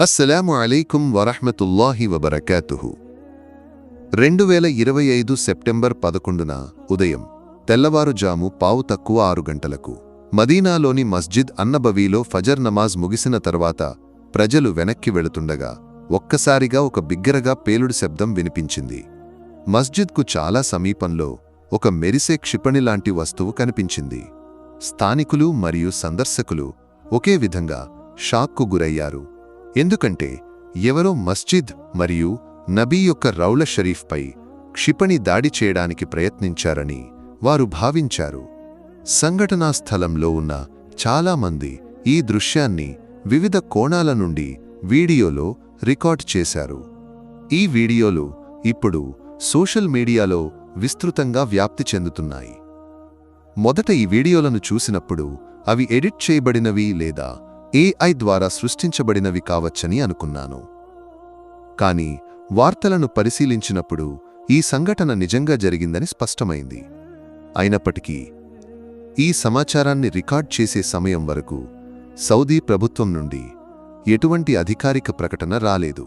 అస్సలాము అలైకుం వరహ్మతుల్లాహి వబర్కాతుహు. రెండు వేల ఇరవై ఐదు సెప్టెంబర్ పదకొండున ఉదయం తెల్లవారుజాము పావు తక్కువ ఆరు గంటలకు మదీనాలోని మస్జిద్ అన్నబవీలో ఫజర్ నమాజ్ ముగిసిన తర్వాత ప్రజలు వెనక్కి వెళుతుండగా ఒక్కసారిగా ఒక బిగ్గరగా పేలుడు శబ్దం వినిపించింది. మస్జిద్కు చాలా సమీపంలో ఒక మెరిసే క్షిపణిలాంటి వస్తువు కనిపించింది. స్థానికులు మరియు సందర్శకులు ఒకే విధంగా షాక్కు గురయ్యారు. ఎందుకంటే ఎవరో మస్జిద్ మరియు నబీ యొక్క రౌల షరీఫ్పై క్షిపణి దాడి చేయడానికి ప్రయత్నించారని వారు భావించారు. సంఘటనా స్థలంలో ఉన్న చాలామంది ఈ దృశ్యాన్ని వివిధ కోణాల నుండి వీడియోలో రికార్డ్ చేశారు. ఈ వీడియోలు ఇప్పుడు సోషల్ మీడియాలో విస్తృతంగా వ్యాప్తి చెందుతున్నాయి. మొదట ఈ వీడియోలను చూసినప్పుడు అవి ఎడిట్ చేయబడినవి లేదా ఏఐ ద్వారా సృష్టించబడినవి కావచ్చని అనుకున్నాను. కానీ వార్తలను పరిశీలించినప్పుడు ఈ సంఘటన నిజంగా జరిగిందని స్పష్టమైంది. అయినప్పటికీ ఈ సమాచారాన్ని రికార్డ్ చేసే సమయం వరకు సౌదీ ప్రభుత్వం నుండి ఎటువంటి అధికారిక ప్రకటన రాలేదు.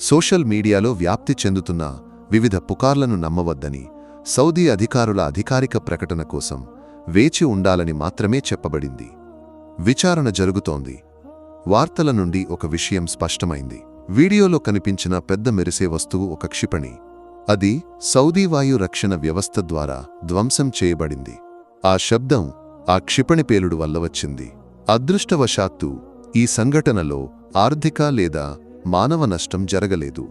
సోషల్ మీడియాలో వ్యాప్తి చెందుతున్న వివిధ పుకార్లను నమ్మవద్దని సౌదీ అధికారుల అధికారిక ప్రకటన కోసం వేచి ఉండాలని మాత్రమే చెప్పబడింది. విచారణ జరుగుతోంది. వార్తల నుండి ఒక విషయం స్పష్టమైంది. వీడియోలో కనిపించిన పెద్ద మెరిసే వస్తువు ఒక క్షిపణి. అది సౌదీ వాయు రక్షణ వ్యవస్థ ద్వారా ధ్వంసం చేయబడింది. ఆ శబ్దం ఆ క్షిపణి పేలుడు వల్ల వచ్చింది. అదృష్టవశాత్తు ఈ సంఘటనలో ఆర్థిక లేదా మానవ నష్టం జరగలేదు.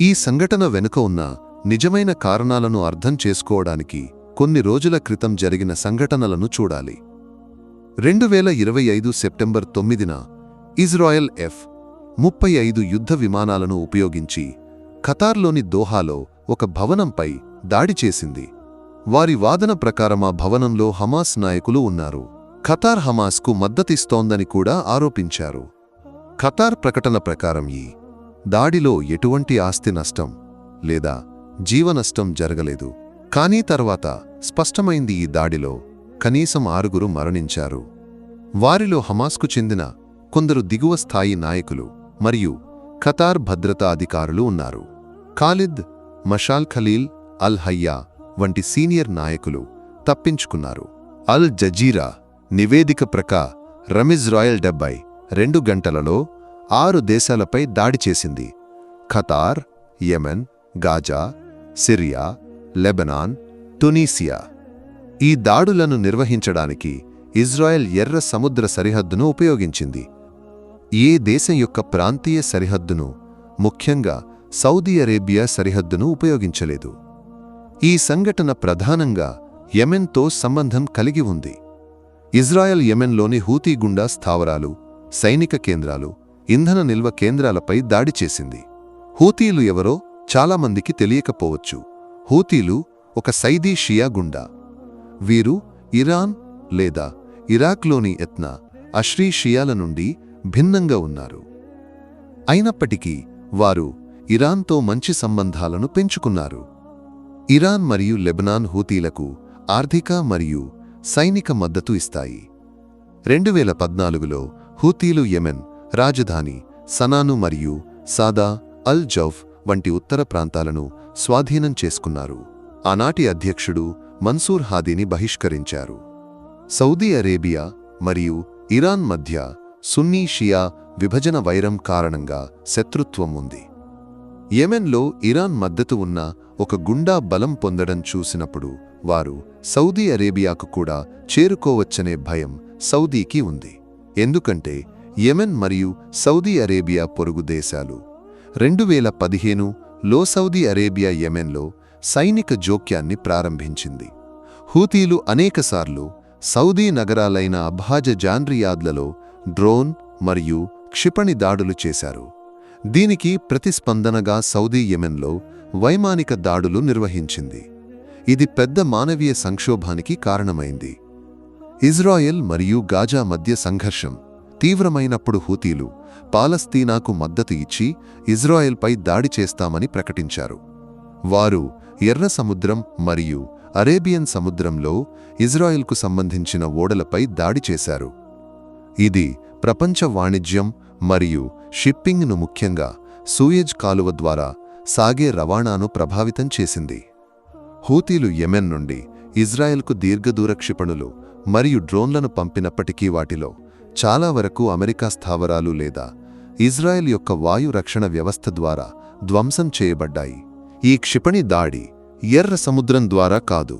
ఈ సంఘటన వెనుక ఉన్న నిజమైన కారణాలను అర్థం చేసుకోవడానికి కొన్ని రోజుల క్రితం జరిగిన సంఘటనలను చూడాలి. రెండు వేల ఇరవై ఐదు సెప్టెంబర్ తొమ్మిదిన ఇజ్రాయెల్ ఎఫ్ ముప్పై ఐదు యుద్ధ విమానాలను ఉపయోగించి ఖతార్లోని దోహాలో ఒక భవనంపై దాడి చేసింది. వారి వాదన ప్రకారం ఆ భవనంలో హమాస్ నాయకులు ఉన్నారు. ఖతార్ హమాస్కు మద్దతిస్తోందని కూడా ఆరోపించారు. ఖతార్ ప్రకటన ప్రకారం ఈ దాడిలో ఎటువంటి ఆస్తి నష్టం లేదా జీవనష్టం జరగలేదు. కానీ తర్వాత స్పష్టమైంది ఈ దాడిలో కనీసం ఆరుగురు మరణించారు. వారిలో హమాస్కు చెందిన కొందరు దిగువ స్థాయి నాయకులు మరియు ఖతార్ భద్రతా అధికారులు ఉన్నారు. ఖాలిద్ మషాల్ ఖలీల్ అల్ హయ్యా వంటి సీనియర్ నాయకులు తప్పించుకున్నారు. అల్ జజీరా నివేదిక ప్రకా రమిజ్ రాయల్ డెబ్బై రెండు గంటలలో ఆరు దేశాలపై దాడి చేసింది. Qatar Yemen Gaza Syria Lebanon Tunisia ఈ దాడులను నిర్వహించడానికి ఇజ్రాయెల్ ఎర్ర సముద్ర సరిహద్దును ఉపయోగించింది. ఏ దేశం యొక్క ప్రాంతీయ సరిహద్దును ముఖ్యంగా సౌదీ అరేబియా సరిహద్దును ఉపయోగించలేదు. ఈ సంఘటన ప్రధానంగా యెమెన్తో సంబంధం కలిగి ఉంది. ఇజ్రాయెల్ యెమెన్లోని హూతీ గుండా స్థావరాలు సైనిక కేంద్రాలు ఇంధన నిల్వ కేంద్రాలపై దాడి చేసింది. హూతీలు ఎవరో చాలామందికి తెలియకపోవచ్చు. హూతీలు ఒక సైదీ షియా గుండా. వీరు ఇరాన్ లేదా ఇరాక్లోని ఎత్నా అష్రీ షియాల నుండి భిన్నంగా ఉన్నారు. అయినప్పటికీ వారు ఇరాన్తో మంచి సంబంధాలను పెంచుకున్నారు. ఇరాన్ మరియు లెబనాన్ హూతీలకు ఆర్థిక మరియు సైనిక మద్దతు ఇస్తాయి. రెండు వేల పద్నాలుగులో హూతీలు యెమెన్ రాజధాని సనాను మరియు సాదా అల్ జౌఫ్ వంటి ఉత్తర ప్రాంతాలను స్వాధీనం చేసుకున్నారు. ఆనాటి అధ్యక్షుడు మన్సూర్ హాదీని బహిష్కరించారు. సౌదీ అరేబియా మరియు ఇరాన్ మధ్య సున్నీ షియా విభజన వైరం కారణంగా శత్రుత్వం ఉంది. యెమెన్లో ఇరాన్ మద్దతు ఉన్న ఒక గుండా బలం పొందడం చూసినప్పుడు వారు సౌదీ అరేబియాకు కూడా చేరుకోవచ్చనే భయం సౌదీకి ఉంది. ఎందుకంటే యెమెన్ మరియు సౌదీ అరేబియా పొరుగు దేశాలు. రెండు వేల పదిహేను లో సౌదీ అరేబియా యెమెన్లో సైనిక జోక్యాన్ని ప్రారంభించింది. హూతీలు అనేకసార్లు సౌదీ నగరాలైన అబ్హాజ జాన్రియాద్లలో డ్రోన్ మరియు క్షిపణి దాడులు చేశారు. దీనికి ప్రతిస్పందనగా సౌదీ యెమెన్లో వైమానిక దాడులు నిర్వహించింది. ఇది పెద్ద మానవీయ సంక్షోభానికి కారణమైంది. ఇజ్రాయెల్ మరియు గాజా మధ్య సంఘర్షం తీవ్రమైనప్పుడు హూతీలు పాలస్తీనాకు మద్దతు ఇచ్చి ఇజ్రాయెల్పై దాడి చేస్తామని ప్రకటించారు. వారు ఎర్ర సముద్రం మరియు అరేబియన్ సముద్రంలో ఇజ్రాయెల్కు సంబంధించిన ఓడలపై దాడి చేశారు. ఇది ప్రపంచ వాణిజ్యం మరియు షిప్పింగ్ను ముఖ్యంగా సూయజ్ కాలువ ద్వారా సాగే రవాణాను ప్రభావితం చేసింది. హూతీలు యెమెన్ నుండి ఇజ్రాయెల్కు దీర్ఘదూర క్షిపణులు మరియు డ్రోన్లను పంపినప్పటికీ వాటిలో చాలా వరకు అమెరికా స్థావరాలు లేదా ఇజ్రాయెల్ యొక్క వాయు రక్షణ వ్యవస్థ ద్వారా ధ్వంసం చేయబడ్డాయి. ఈ క్షిపణి దాడి ఎర్ర సముద్రం ద్వారా కాదు.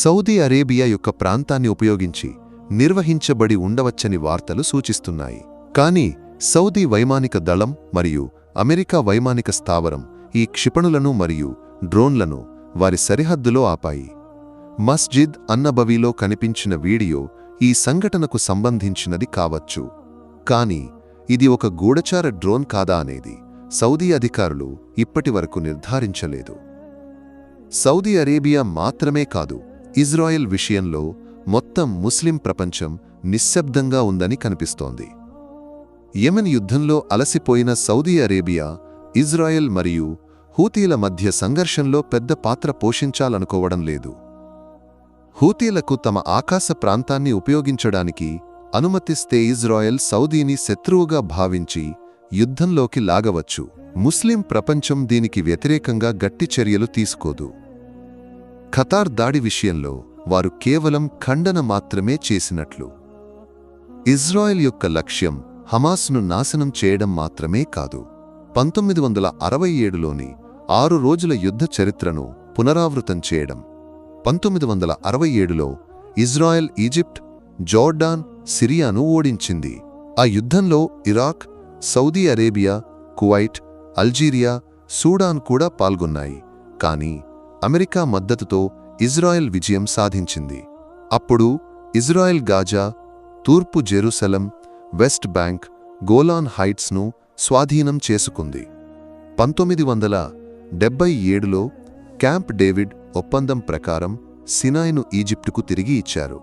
సౌదీ అరేబియా యొక్క ప్రాంతాన్ని ఉపయోగించి నిర్వహించబడి ఉండవచ్చని వార్తలు సూచిస్తున్నాయి. కానీ సౌదీ వైమానిక దళం మరియు అమెరికా వైమానిక స్థావరం ఈ క్షిపణులను మరియు డ్రోన్లను వారి సరిహద్దులో ఆపాయి. మస్జిద్ అన్నబవిలో కనిపించిన వీడియో ఈ సంఘటనకు సంబంధించినది కావచ్చు. కాని ఇది ఒక గూఢచార డ్రోన్ కాదా అనేది సౌదీ అధికారులు ఇప్పటివరకు నిర్ధారించలేదు. సౌదీ అరేబియా మాత్రమే కాదు ఇజ్రాయెల్ విషయంలో మొత్తం ముస్లిం ప్రపంచం నిశ్శబ్దంగా ఉందని కనిపిస్తోంది. యెమెన్ యుద్ధంలో అలసిపోయిన సౌదీ అరేబియా ఇజ్రాయెల్ మరియు హూతీల మధ్య సంఘర్షంలో పెద్ద పాత్ర పోషించాలనుకోవడం లేదు. హూతీలకు తమ ఆకాశ ప్రాంతాన్ని ఉపయోగించడానికి అనుమతిస్తే ఇజ్రాయెల్ సౌదీని శత్రువుగా భావించి యుద్ధంలోకి లాగవచ్చు. ముస్లిం ప్రపంచం దీనికి వ్యతిరేకంగా గట్టి చర్యలు తీసుకోదు. ఖతార్ దాడి విషయంలో వారు కేవలం ఖండన మాత్రమే చేసినట్లు. ఇజ్రాయెల్ యొక్క లక్ష్యం హమాస్ను నాశనం చేయడం మాత్రమే కాదు. పంతొమ్మిది వందల అరవై ఏడులోని ఆరు రోజుల యుద్ధ చరిత్రను పునరావృతం చేయడం. పంతొమ్మిది వందల అరవై ఏడులో ఇజ్రాయెల్ ఈజిప్ట్ జోర్డాన్ సిరియాను ఓడించింది. ఆ యుద్ధంలో Iraq Saudi Arabia Kuwait Algeria Sudan కూడా పాల్గొన్నాయి. కానీ అమెరికా మద్దతుతో ఇజ్రాయెల్ విజయం సాధించింది. అప్పుడు ఇజ్రాయెల్ గాజా తూర్పు జెరూసలం వెస్ట్ బ్యాంక్ గోలాన్ హైట్స్ను స్వాధీనం చేసుకుంది. పంతొమ్మిది వందల డెబ్బై ఏడులో క్యాంప్ డేవిడ్ ఒప్పందం ప్రకారం సినాయ్ను ఈజిప్టుకు తిరిగి ఇచ్చారు.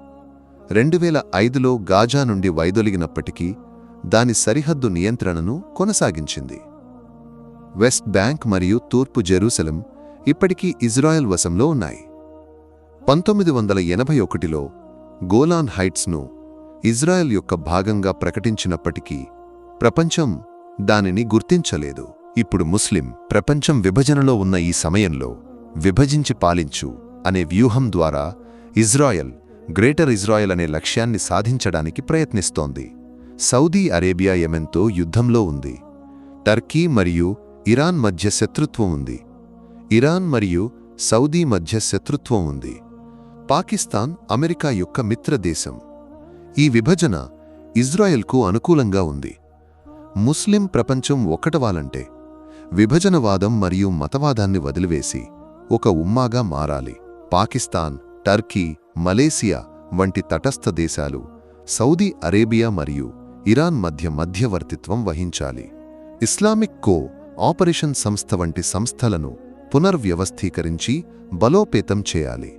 రెండు వేల ఐదులో గాజా నుండి వైదొలిగినప్పటికీ దాని సరిహద్దు నియంత్రణను కొనసాగించింది. వెస్ట్ బ్యాంక్ మరియు తూర్పు జెరూసలం ఇప్పటికీ ఇజ్రాయెల్ వశంలో ఉన్నాయి. పంతొమ్మిది వందల ఎనభై ఒకటిలో గోలాన్ హైట్స్ను ఇజ్రాయెల్ యొక్క భాగంగా ప్రకటించినప్పటికీ ప్రపంచం దానిని గుర్తించలేదు. ఇప్పుడు ముస్లిం ప్రపంచం విభజనలో ఉన్న ఈ సమయంలో విభజించి పాలించు అనే వ్యూహం ద్వారా ఇజ్రాయెల్ గ్రేటర్ ఇజ్రాయెల్ అనే లక్ష్యాన్ని సాధించడానికి ప్రయత్నిస్తోంది. సౌదీ అరేబియా యెమెన్తో యుద్ధంలో ఉంది. టర్కీ మరియు ఇరాన్ మధ్య శత్రుత్వం ఉంది. ఇరాన్ మరియు సౌదీ మధ్య శత్రుత్వం ఉంది. పాకిస్తాన్ అమెరికా యొక్క మిత్రదేశం ఈ విభజన ఇజ్రాయెల్కు అనుకూలంగా ఉంది. ముస్లిం ప్రపంచం ఒకటవాలంటే విభజనవాదం మరియు మతవాదాన్ని వదిలివేసి ఒక ఉమ్మాగా మారాలి. పాకిస్తాన్ టర్కీ మలేసియా వంటి తటస్థ దేశాలు సౌదీ అరేబియా మరియు ఇరాన్ మధ్య మధ్యవర్తిత్వం వహించాలి. ఇస్లామిక్ కో ఆపరేషన్ సంస్థ వంటి సంస్థలను పునర్వ్యవస్థీకరించి బలోపేతం చేయాలి.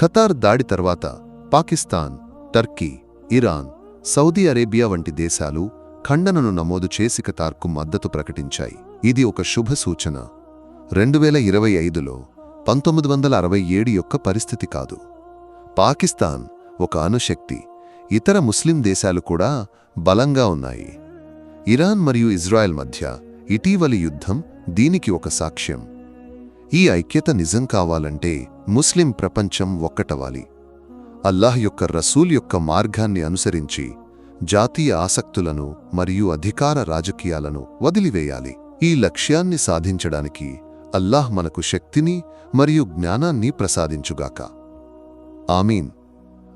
ఖతార్ దాడి తర్వాత Pakistan Turkey Iran Saudi Arabia వంటి దేశాలు ఖండనను నమోదు చేసి ఖతార్కు మద్దతు ప్రకటించాయి. ఇది ఒక శుభ సూచన. రెండు వేల ఇరవై ఐదులో పంతొమ్మిది వందల అరవై ఏడు యొక్క పరిస్థితి కాదు. పాకిస్తాన్ ఒక అణుశక్తి ఇతర ముస్లిం దేశాలు కూడా బలంగా ఉన్నాయి. ఇరాన్ మరియు ఇజ్రాయెల్ మధ్య ఇటీవలి యుద్ధం దీనికి ఒక సాక్ష్యం. ఈ ఐక్యత నిజం కావాలంటే ముస్లిం ప్రపంచం ఒక్కటవాలి అల్లాహ్ యొక్క రసూల్ యొక్క మార్గాన్ని అనుసరించి జాతీయ ఆసక్తులను మరియు అధికార రాజకీయాలను వదిలివేయాలి. ఈ లక్ష్యాన్ని సాధించడానికి అల్లాహ్ మనకు శక్తిని మరియు జ్ఞానాన్ని ప్రసాదించుగాక. ఆమీన్.